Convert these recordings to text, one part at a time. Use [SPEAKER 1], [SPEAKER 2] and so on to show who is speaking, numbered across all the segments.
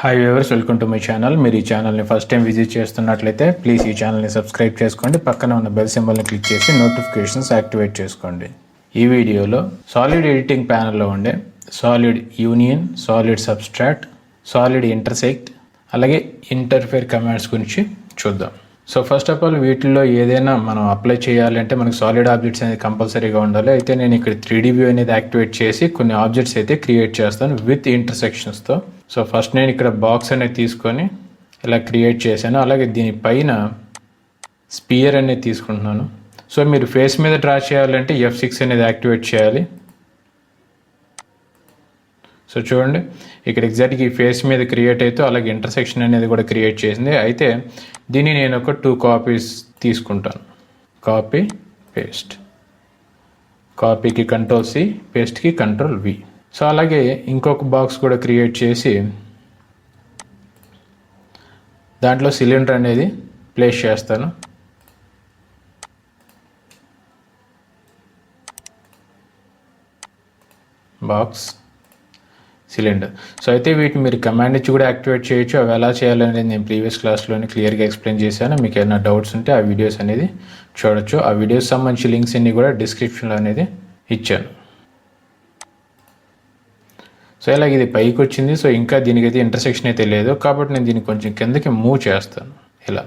[SPEAKER 1] Hi viewers welcome to my channel మీరు ఈ ఛానల్ని ఫస్ట్ టైం విజిట్ చేస్తున్నట్లయితే ప్లీజ్ ఈ ఛానల్ని సబ్స్క్రైబ్ చేసుకోండి. పక్కన ఉన్న బెల్ సింబల్ని క్లిక్ చేసి నోటిఫికేషన్స్ యాక్టివేట్ చేసుకోండి. ఈ వీడియోలో సాలిడ్ ఎడిటింగ్ ప్యానల్లో ఉండే solid union solid subtract solid intersect అలాగే ఇంటర్ఫేర్ కమాండ్స్ గురించి చూద్దాం. సో ఫస్ట్ ఆఫ్ ఆల్ వీటిల్లో ఏదైనా మనం అప్లై చేయాలంటే మనకు సాలిడ్ ఆబ్జెక్ట్స్ అనేది కంపల్సరీగా ఉండాలి. అయితే నేను ఇక్కడ త్రీ వ్యూ అనేది యాక్టివేట్ చేసి కొన్ని ఆబ్జెక్ట్స్ అయితే క్రియేట్ చేస్తాను విత్ ఇంటర్సెక్షన్స్తో సో ఫస్ట్ నేను ఇక్కడ బాక్స్ అనేది తీసుకొని ఇలా క్రియేట్ చేశాను. అలాగే దీనిపైన స్పియర్ అనేది తీసుకుంటున్నాను. సో మీరు ఫేస్ మీద డ్రా చేయాలంటే ఎఫ్ సిక్స్ అనేది యాక్టివేట్ చేయాలి. సో చూడండి ఇక్కడ ఎగ్జాక్ట్గా ఈ ఫేస్ మీద క్రియేట్ అయితే అలాగే ఇంటర్సెక్షన్ అనేది కూడా క్రియేట్ చేసింది. అయితే దీన్ని నేను ఒక టూ కాపీస్ తీసుకుంటాను. కాపీ పేస్ట్ కాపీకి కంట్రోల్ సి పేస్ట్కి కంట్రోల్ వి సో అలాగే ఇంకొక బాక్స్ కూడా క్రియేట్ చేసి దాంట్లో సిలిండర్ అనేది ప్లేస్ చేస్తాను. Box cylinder. సో అయితే వీటిని మీరు కమాండ్ ఇచ్చి కూడా యాక్టివేట్ చేయొచ్చు. అవి ఎలా చేయాలనేది నేను ప్రీవియస్ క్లాస్లోనే క్లియర్గా ఎక్స్ప్లెయిన్ చేశాను. మీకు ఏమైనా డౌట్స్ ఉంటే ఆ వీడియోస్ అనేది చూడొచ్చు. ఆ వీడియోస్ సంబంధించి లింక్స్ అన్ని కూడా డిస్క్రిప్షన్లో అనేది ఇచ్చాను. సో ఇలాగ ఇది పైకి వచ్చింది. సో ఇంకా దీనికైతే ఇంటర్సెక్షన్ అయితే లేదు. కాబట్టి నేను దీన్ని కొంచెం కిందకి మూవ్ చేస్తాను. ఇలా.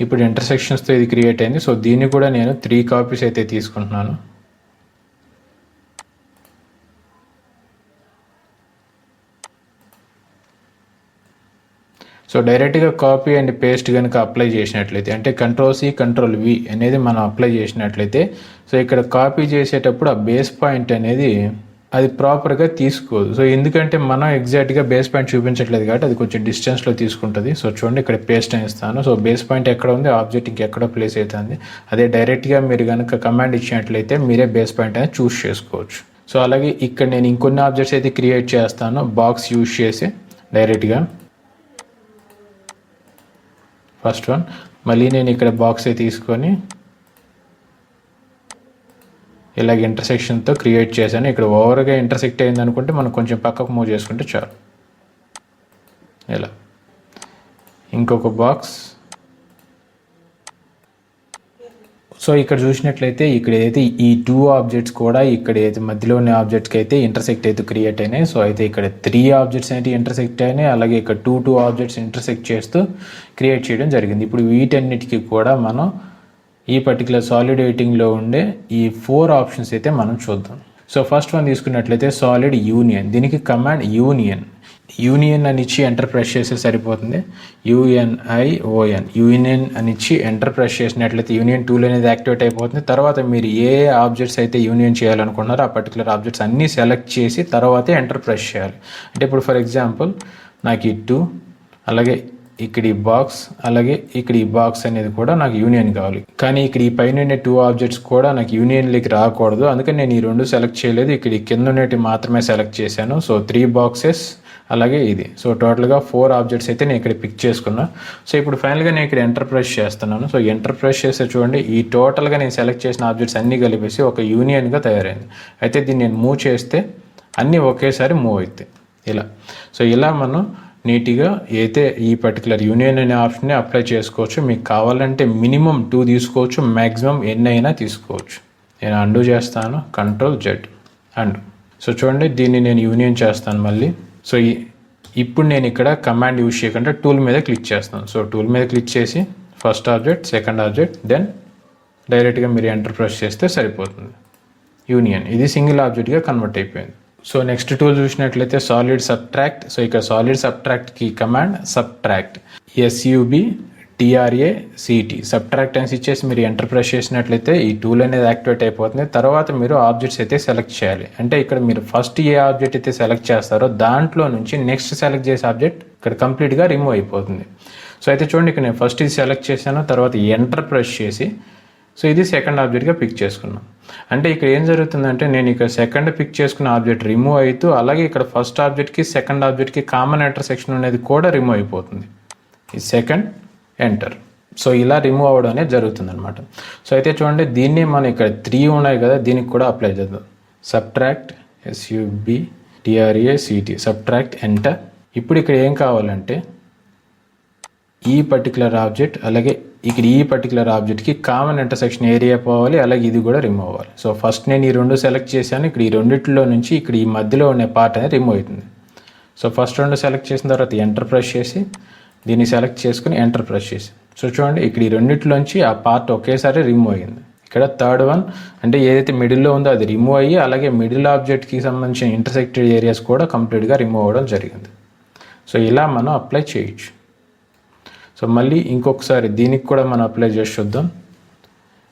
[SPEAKER 1] ఇప్పుడు ఇంటర్సెక్షన్స్తో ఇది క్రియేట్ అయింది. సో దీన్ని కూడా నేను త్రీ కాపీస్ అయితే తీసుకుంటున్నాను. సో డైరెక్ట్గా కాపీ అండ్ పేస్ట్ కనుక అప్లై చేసినట్లయితే అంటే కంట్రోల్ సి కంట్రోల్ వి అనేది మనం అప్లై చేసినట్లయితే సో ఇక్కడ కాపీ చేసేటప్పుడు ఆ బేస్ పాయింట్ అనేది అది ప్రాపర్గా తీసుకోదు. సో ఎందుకంటే మనం ఎగ్జాక్ట్గా బేస్ పాయింట్ చూపించట్లేదు కాబట్టి అది కొంచెం డిస్టెన్స్లో తీసుకుంటుంది. సో చూడండి ఇక్కడ పేస్ట్ అని ఇస్తాను. సో బేస్ పాయింట్ ఎక్కడ ఉంది? ఆబ్జెక్ట్ ఇంకెక్కడ ప్లేస్ అవుతుంది అదే డైరెక్ట్గా మీరు కనుక కమాండ్ ఇచ్చినట్లయితే మీరే బేస్ పాయింట్ అనేది చూస్ చేసుకోవచ్చు. సో అలాగే ఇక్కడ నేను ఇంకొన్ని ఆబ్జెక్ట్స్ అయితే క్రియేట్ చేస్తాను. బాక్స్ యూజ్ చేసి డైరెక్ట్గా ఫస్ట్ వన్ మళ్ళీ నేను ఇక్కడ బాక్స్ తీసుకొని ఇలాగ ఇంటర్సెక్షన్తో క్రియేట్ చేశాను. ఇక్కడ ఓవర్గా ఇంటర్సెక్ట్ అయింది అనుకుంటే మనం కొంచెం పక్కకు మూవ్ చేసుకుంటే చాలు. ఇలా. ఇంకొక బాక్స్ సో ఇక్కడ చూసినట్లయితే ఇక్కడ ఏదైతే ఈ టూ ఆబ్జెక్ట్స్ కూడా ఇక్కడ ఏదైతే మధ్యలో ఉన్న ఆబ్జెక్ట్స్కి అయితే ఇంటర్సెక్ట్ అయితే క్రియేట్ అయినాయి. సో అయితే ఇక్కడ త్రీ ఆబ్జెక్ట్స్ అయితే ఇంటర్సెక్ట్ అయినాయి. అలాగే ఇక్కడ టూ టూ ఆబ్జెక్ట్స్ ఇంటర్సెక్ట్ చేస్తూ క్రియేట్ చేయడం జరిగింది. ఇప్పుడు వీటన్నిటికీ కూడా మనం ఈ పర్టికులర్ సాలిడ్ ఎయిటింగ్లో ఉండే ఈ ఫోర్ ఆప్షన్స్ అయితే మనం చూద్దాం. సో ఫస్ట్ వన్ తీసుకున్నట్లయితే సాలిడ్ యూనియన్ దీనికి కమాండ్ యూనియన్ యూనియన్ అని ఇచ్చి ఎంటర్ ప్రెస్ చేస్తే సరిపోతుంది. U N I O N union అని ఇచ్చి ఎంటర్ ప్రెస్ చేసినట్లయితే యూనియన్ టూల్ అనేది యాక్టివేట్ అయిపోతుంది. తర్వాత మీరు ఏ ఆబ్జెక్ట్స్ అయితే యూనియన్ చేయాలనుకున్నారో ఆ పర్టికులర్ ఆబ్జెక్ట్స్ అన్నీ సెలెక్ట్ చేసి తర్వాతే ఎంటర్ ప్రెస్ చేయాలి. అంటే ఇప్పుడు ఫర్ ఎగ్జాంపుల్ నాకు ఈ టూ అలాగే ఇక్కడ ఈ బాక్స్ అలాగే ఇక్కడ ఈ బాక్స్ అనేది కూడా నాకు యూనియన్ కావాలి. కానీ ఇక్కడ ఈ పైన ఉండే టూ ఆబ్జెక్ట్స్ కూడా నాకు యూనియన్లోకి రాకూడదు. అందుకని నేను ఈ రెండు సెలెక్ట్ చేయలేదు. ఇక్కడ ఈ కింద ఉండేటి మాత్రమే సెలెక్ట్ చేశాను. సో త్రీ బాక్సెస్ అలాగే ఇది. సో టోటల్గా ఫోర్ ఆబ్జెక్ట్స్ అయితే నేను ఇక్కడ పిక్ చేసుకున్నా. సో ఇప్పుడు ఫైనల్గా నేను ఇక్కడ ఎంటర్ప్రైజ్ చేస్తున్నాను. సో ఎంటర్ప్రైజ్ చేస్తే చూడండి ఈ టోటల్గా నేను సెలెక్ట్ చేసిన ఆబ్జెక్ట్స్ అన్నీ కలిపేసి ఒక యూనియన్గా తయారైంది. అయితే దీన్ని నేను మూవ్ చేస్తే అన్నీ ఒకేసారి మూవ్ అవుతాయి ఇలా. సో ఇలా మనం నీట్గా అయితే ఈ పర్టికులర్ యూనియన్ అనే ఆప్షన్ని అప్లై చేసుకోవచ్చు మీకు కావాలంటే మినిమం టూ తీసుకోవచ్చు మ్యాక్సిమం ఎన్ని అయినా తీసుకోవచ్చు. నేను అండు చేస్తాను కంట్రోల్ జెడ్ అండ్ సో చూడండి దీన్ని నేను యూనియన్ చేస్తాను మళ్ళీ. సో ఇప్పుడు నేను ఇక్కడ కమాండ్ యూజ్ చేయకుండా టూల్ మీద క్లిక్ చేస్తాను సో టూల్ మీద క్లిక్ చేసి first object second object then డైరెక్ట్గా మీరు ఎంటర్ ప్రెస్ చేస్తే సరిపోతుంది. యూనియన్ ఇది సింగిల్ ఆబ్జెక్ట్గా కన్వర్ట్ అయిపోయింది. సో నెక్స్ట్ టూల్ చూసినట్లయితే సాలిడ్ సబ్ట్రాక్ట్ సో ఇక్కడ solid సబ్ట్రాక్ట్కి command subtract S U B T R A C T. Subtract అని ఇచ్చేసి మీరు ఎంటర్ ప్రెస్ చేసినట్లయితే ఈ టూల్ అనేది యాక్టివేట్ అయిపోతుంది. తర్వాత మీరు ఆబ్జెక్ట్స్ అయితే సెలెక్ట్ చేయాలి. అంటే ఇక్కడ మీరు ఫస్ట్ ఏ ఆబ్జెక్ట్ అయితే సెలెక్ట్ చేస్తారో దాంట్లో నుంచి నెక్స్ట్ సెలెక్ట్ చేసే ఆబ్జెక్ట్ ఇక్కడ కంప్లీట్గా రిమూవ్ అయిపోతుంది. సో అయితే చూడండి ఇక్కడ నేను ఫస్ట్ ఇది సెలెక్ట్ చేశాను తర్వాత ఎంటర్ ప్రెస్ చేసి సో ఇది సెకండ్ ఆబ్జెక్ట్గా పిక్ చేసుకున్నాం. అంటే ఇక్కడ ఏం జరుగుతుందంటే నేను ఇక్కడ సెకండ్ పిక్ చేసుకున్న ఆబ్జెక్ట్ రిమూవ్ అవుతూ అలాగే ఇక్కడ ఫస్ట్ ఆబ్జెక్ట్కి సెకండ్ ఆబ్జెక్ట్కి కామన్ సెక్షన్ అనేది కూడా రిమూవ్ అయిపోతుంది. ఈ సెకండ్ ఎంటర్ సో ఇలా రిమూవ్ అవ్వడం అనేది జరుగుతుంది అనమాట సో అయితే చూడండి దీన్ని మనం ఇక్కడ త్రీ ఉన్నాయి కదా దీనికి కూడా అప్లై చేద్దాం. Subtract S U B T R A C T subtract enter ఇప్పుడు ఇక్కడ ఏం కావాలంటే ఈ పర్టికులర్ ఆబ్జెక్ట్ అలాగే ఇక్కడ ఈ పర్టికులర్ ఆబ్జెక్ట్కి కామన్ ఇంటర్సెక్షన్ ఏరియా పోవాలి అలాగే ఇది కూడా రిమూవ్ అవ్వాలి. సో ఫస్ట్ నేను ఈ రెండు సెలెక్ట్ చేశాను ఇక్కడ ఈ రెండిట్లో నుంచి ఇక్కడ ఈ మధ్యలో ఉండే పార్ట్ అనేది రిమూవ్ అవుతుంది. సో ఫస్ట్ రెండు సెలెక్ట్ చేసిన తర్వాత ఎంటర్ ప్రెస్ చేసి దీన్ని సెలెక్ట్ చేసుకుని ఎంటర్ ప్రెస్ చేసి. సో చూడండి ఇక్కడ ఈ రెండిట్లోంచి ఆ పార్ట్ ఒకేసారి రిమూవ్ అయ్యింది. ఇక్కడ థర్డ్ వన్ అంటే ఏదైతే మిడిల్లో ఉందో అది రిమూవ్ అయ్యి అలాగే మిడిల్ ఆబ్జెక్ట్కి సంబంధించిన ఇంటర్సెక్టెడ్ ఏరియాస్ కూడా కంప్లీట్గా రిమూవ్ అవ్వడం జరిగింది. సో ఇలా మనం అప్లై చేయొచ్చు. సో మళ్ళీ ఇంకొకసారి దీనికి కూడా మనం అప్లై చేసి చూద్దాం.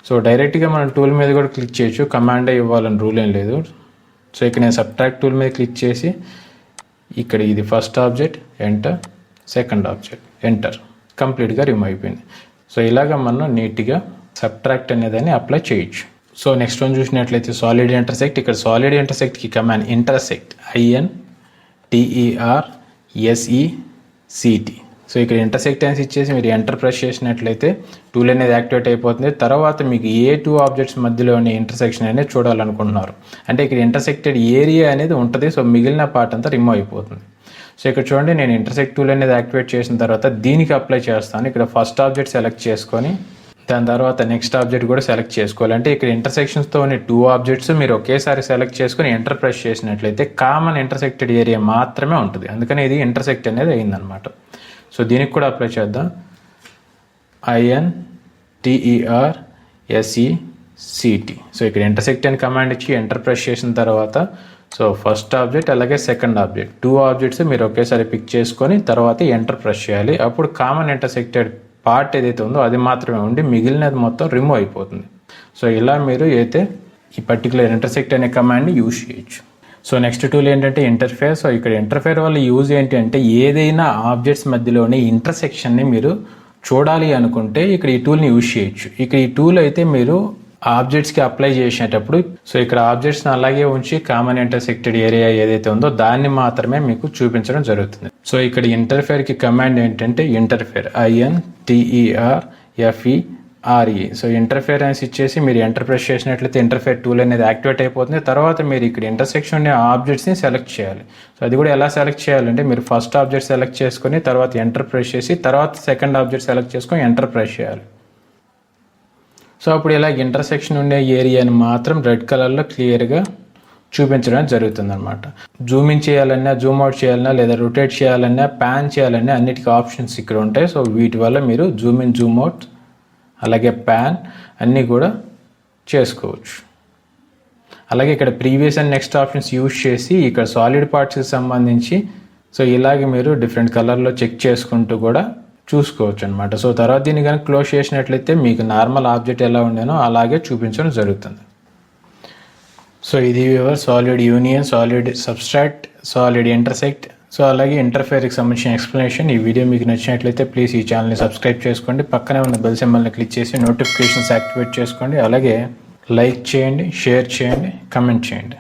[SPEAKER 1] సో డైరెక్ట్గా మనం టూల్ మీద కూడా క్లిక్ చేయొచ్చు. కమాండే ఇవ్వాలని రూల్ ఏం లేదు. సో ఇక్కడ నేను సబ్ట్రాక్ట్ టూల్ మీద క్లిక్ చేసి ఇక్కడ ఇది first object enter second object enter కంప్లీట్గా రిమూవ్ అయిపోయింది. సో ఇలాగ మనం నీట్గా సబ్ట్రాక్ట్ అనేదాన్ని అప్లై చేయొచ్చు. సో నెక్స్ట్ వన్ చూసినట్లయితే సాలిడ్ ఇంటర్సెక్ట్ ఇక్కడ solid ఇంటర్సెక్ట్కి command intersect I N T E R S E C T so ఇక్కడ ఇంటర్సెక్టెన్స్ ఇచ్చేసి మీరు ఎంటర్ ప్రెస్ చేసినట్లయితే టూల్ అనేది యాక్టివేట్ అయిపోతుంది. తర్వాత మీకు ఏ టూ ఆబ్జెక్ట్స్ మధ్యలోని ఇంటర్సెక్షన్ అనేది చూడాలనుకుంటున్నారు. అంటే ఇక్కడ ఇంటర్సెక్టెడ్ ఏరియా అనేది ఉంటుంది. సో మిగిలిన పార్ట్ అంతా రిమూవ్ అయిపోతుంది. సో ఇక్కడ చూడండి నేను ఇంటర్సెక్ట్ టూల్ అనేది యాక్టివేట్ చేసిన తర్వాత దీనికి అప్లై చేస్తాను. ఇక్కడ ఫస్ట్ ఆబ్జెక్ట్ సెలెక్ట్ చేసుకొని దాని తర్వాత నెక్స్ట్ ఆబ్జెక్ట్ కూడా సెలెక్ట్ చేసుకోవాలి. అంటే ఇక్కడ ఇంటర్సెక్షన్స్తో ఉన్న టూ ఆబ్జెక్ట్స్ మీరు ఒకేసారి సెలెక్ట్ చేసుకొని ఎంటర్ ప్రెస్ చేసినట్లయితే కామన్ ఇంటర్సెక్టెడ్ ఏరియా మాత్రమే ఉంటుంది. అందుకని ఇది ఇంటర్సెక్ట్ అనేది అయిందనమాట సో దీనికి కూడా అప్లై చేద్దాం. I N T E R S E C T so ఇక్కడ ఇంటర్సెక్ట్ అని కమాండ్ ఇచ్చి ఎంటర్ ప్రెస్ చేసిన తర్వాత సో ఫస్ట్ ఆబ్జెక్ట్ అలాగే సెకండ్ ఆబ్జెక్ట్ టూ ఆబ్జెక్ట్స్ మీరు ఒకేసారి పిక్ చేసుకొని తర్వాత ఎంటర్ ప్రెస్ చేయాలి. అప్పుడు కామన్ ఇంటర్సెక్టెడ్ పార్ట్ ఏదైతే ఉందో అది మాత్రమే ఉండి మిగిలినది మొత్తం రిమూవ్ అయిపోతుంది. సో ఇలా మీరు అయితే ఈ పర్టికులర్ ఇంటర్సెక్ట్ అనే కమాండ్ని యూజ్ చేయొచ్చు. సో నెక్స్ట్ టూల్ ఏంటంటే ఇంటర్ఫేర్ సో ఇక్కడ ఇంటర్ఫేర్ వల్ల యూజ్ ఏంటి అంటే ఏదైనా ఆబ్జెక్ట్స్ మధ్యలోని ఇంటర్సెక్షన్ని మీరు చూడాలి అనుకుంటే ఇక్కడ ఈ టూల్ని యూజ్ చేయొచ్చు. ఇక్కడ ఈ టూల్ అయితే మీరు ఆబ్జెక్ట్స్కి అప్లై చేసేటప్పుడు సో ఇక్కడ ఆబ్జెక్ట్స్ని అలాగే ఉంచి కామన్ ఇంటర్సెక్టెడ్ ఏరియా ఏదైతే ఉందో దాన్ని మాత్రమే మీకు చూపించడం జరుగుతుంది. సో ఇక్కడ ఇంటర్ఫేర్కి కమాండ్ ఏంటంటే interfere I N T E R F E R E so అనేసి ఇచ్చేసి మీరు ఎంటర్ ప్రెస్ చేసినట్లయితే ఇంటర్ఫేర్ టూల్ అనేది యాక్టివేట్ అయిపోతుంది. తర్వాత మీరు ఇక్కడ ఇంటర్సెక్షన్ ఉండే ఆబ్జెక్ట్స్ని సెలెక్ట్ చేయాలి. సో అది కూడా ఎలా సెలెక్ట్ చేయాలంటే మీరు ఫస్ట్ ఆబ్జెక్ట్ సెలెక్ట్ చేసుకొని తర్వాత ఎంటర్ ప్రెస్ చేసి తర్వాత సెకండ్ ఆబ్జెక్ట్ సెలెక్ట్ చేసుకొని ఎంటర్ ప్రెస్ చేయాలి. సో అప్పుడు ఇలా ఇంటర్సెక్షన్ ఉండే ఏరియాని మాత్రం రెడ్ కలర్లో క్లియర్గా చూపించడం జరుగుతుంది అనమాట జూమ్ ఇన్ చేయాలన్నా జూమ్ అవుట్ చేయాలన్నా లేదా రొటేట్ చేయాలన్నా ప్యాన్ చేయాలన్నా అన్నిటికీ ఆప్షన్స్ ఇక్కడ ఉంటాయి. సో వీటి వల్ల మీరు జూమ్ ఇన్ జూమ్ అవుట్ అలాగే ప్యాన్ అన్నీ కూడా చేసుకోవచ్చు. అలాగే ఇక్కడ previous and next options use చేసి ఇక్కడ సాలిడ్ పార్ట్స్కి సంబంధించి సో ఇలాగే మీరు డిఫరెంట్ కలర్లో చెక్ చేసుకుంటూ కూడా చూసుకోవచ్చు అనమాట సో తర్వాత దీన్ని కనుక క్లోజ్ చేసినట్లయితే మీకు నార్మల్ ఆబ్జెక్ట్ ఎలా ఉండేనో అలాగే చూపించడం జరుగుతుంది. సో ఇది solid union solid subtract solid intersect. So అలాగే ఇంటర్ఫేర్కి సంబంధించిన ఎక్స్ప్లెనేషన్. ఈ వీడియో మీకు నచ్చినట్లయితే ప్లీజ్ ఈ ఛానల్ని సబ్స్క్రైబ్ చేసుకోండి. పక్కనే ఉన్న బెల్ సింబల్ని క్లిక్ చేసి నోటిఫికేషన్స్ యాక్టివేట్ చేసుకోండి. అలాగే లైక్ చేయండి షేర్ చేయండి కమెంట్ చేయండి.